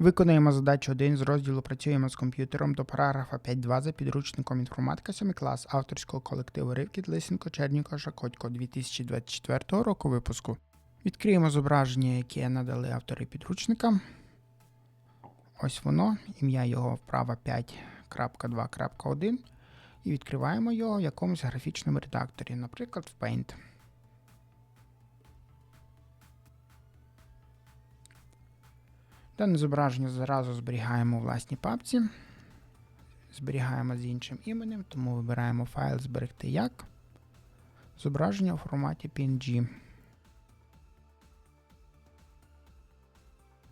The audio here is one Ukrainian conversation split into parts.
Виконуємо задачу 1 з розділу Працюємо з комп'ютером до параграфа 5.2 за підручником інформатика 7 клас авторського колективу Ривкіт Лисенко Черніко Шакотько 2024 року випуску. Відкриємо зображення, яке надали автори підручника. Ось воно, ім'я його вправа 5.2.1. І відкриваємо його в якомусь графічному редакторі, наприклад, в Paint. Дане зображення зразу зберігаємо у власній папці. Зберігаємо з іншим іменем, тому вибираємо файл Зберегти як. Зображення у форматі PNG.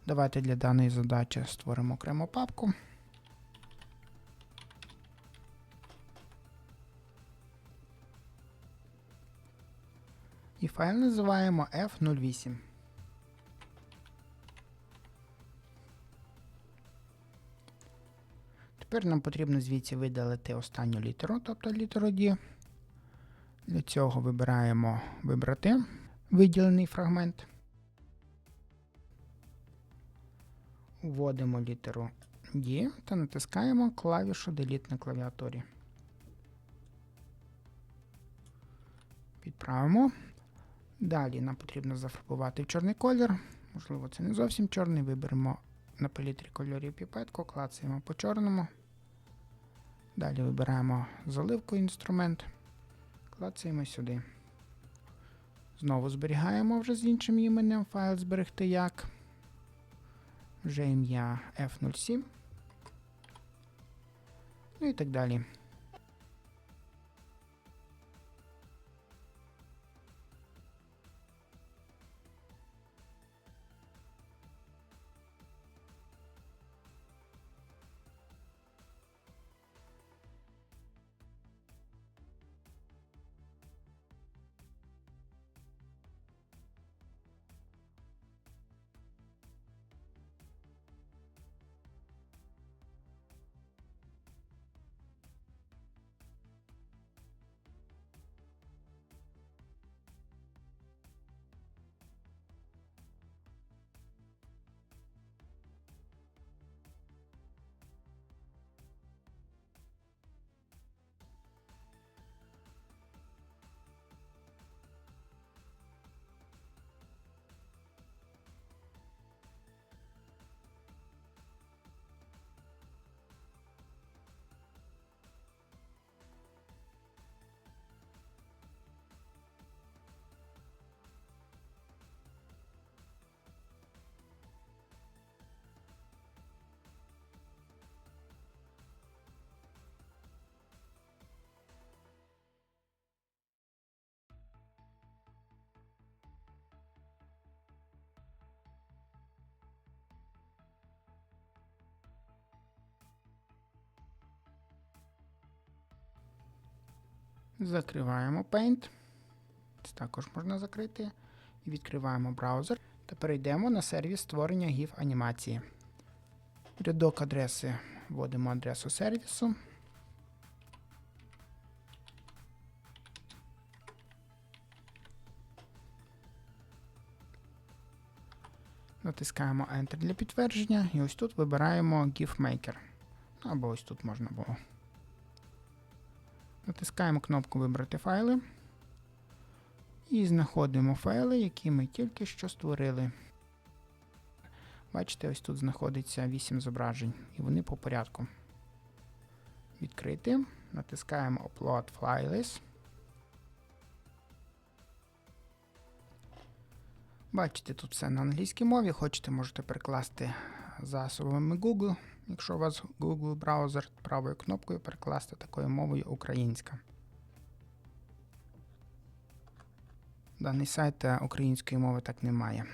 Давайте для даної задачі створимо окрему папку. І файл називаємо F08. Тепер нам потрібно звідси видалити останню літеру, тобто літеру D. Для цього вибираємо Вибрати виділений фрагмент. Вводимо літеру D та натискаємо клавішу Delete на клавіатурі. Підправимо. Далі нам потрібно зафарбувати в чорний колір. Можливо, це не зовсім чорний. Виберемо на палітрі кольорів піпетку, клацаємо по чорному. Далі вибираємо заливку інструмент, клацаємо сюди. Знову зберігаємо вже з іншим іменем файл зберегти як. Вже ім'я F07. Ну і так далі. Закриваємо Paint. Це також можна закрити. І відкриваємо браузер. Та перейдемо на сервіс створення GIF анімації. Рядок адреси вводимо адресу сервісу. Натискаємо Enter для підтвердження. І ось тут вибираємо GIF Maker. Або ось тут можна було. Натискаємо кнопку Вибрати файли. І знаходимо файли, які ми тільки що створили. Бачите, ось тут знаходиться 8 зображень, і вони по порядку. Відкрити. Натискаємо Upload Files. Бачите, тут все на англійській мові. Хочете, можете перекласти засобами Google. Якщо у вас Google браузер правою кнопкою перекласти такою мовою українська. Даний сайт е, української мови так немає.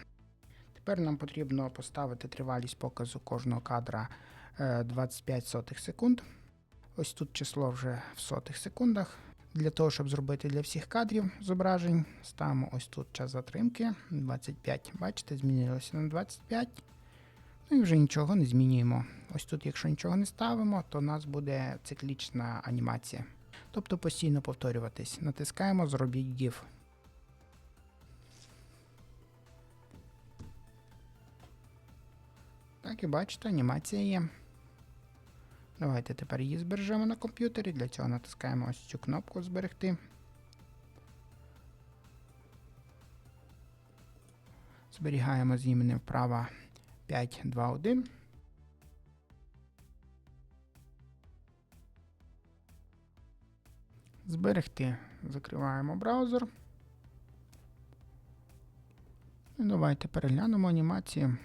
Тепер нам потрібно поставити тривалість показу кожного кадра е, 25 сотих секунд. Ось тут число вже в сотих секундах. Для того, щоб зробити для всіх кадрів зображень, ставимо ось тут час затримки 25. Бачите, змінилося на 25. Ну і вже нічого не змінюємо. Ось тут, якщо нічого не ставимо, то у нас буде циклічна анімація. Тобто постійно повторюватись. Натискаємо Зробіть GIF. Так, і бачите, анімація є. Давайте тепер її збережемо на комп'ютері. Для цього натискаємо ось цю кнопку Зберегти. Зберігаємо з іменем вправа 521. Зберегти. Закриваємо браузер. І давайте переглянемо анімацію.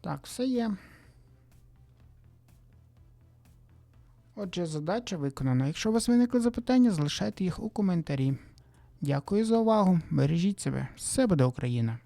Так, все є. Отже, задача виконана. Якщо у вас виникли запитання, залишайте їх у коментарі. Дякую за увагу. Бережіть себе. Все буде Україна!